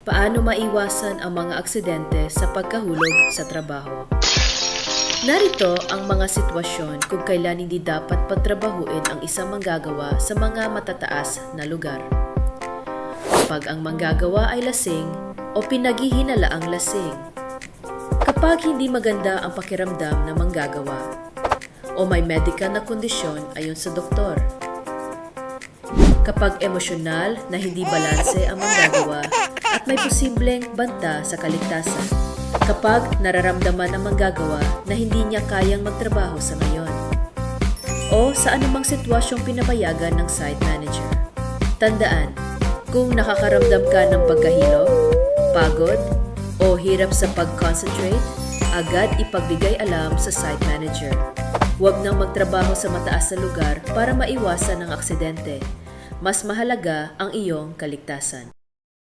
Paano maiwasan ang mga aksidente sa pagkahulog sa trabaho? Narito ang mga sitwasyon kung kailan hindi dapat pagtrabahuin ang isang manggagawa sa mga matataas na lugar. Kapag ang manggagawa ay lasing o pinaghihinala ang lasing. Kapag hindi maganda ang pakiramdam ng manggagawa o may medical na kondisyon ayon sa doktor. Kapag emosyonal na hindi balanse ang manggagawa at may posibleng banta sa kaligtasan. Kapag nararamdaman ng manggagawa na hindi niya kayang magtrabaho sa ngayon. O sa anumang sitwasyong pinapayagan ng site manager. Tandaan, kung nakakaramdam ka ng pagkahilo, pagod, o hirap sa pag-concentrate, agad ipagbigay alam sa site manager. Huwag nang magtrabaho sa mataas na lugar para maiwasan ang aksidente. Mas mahalaga ang iyong kaligtasan.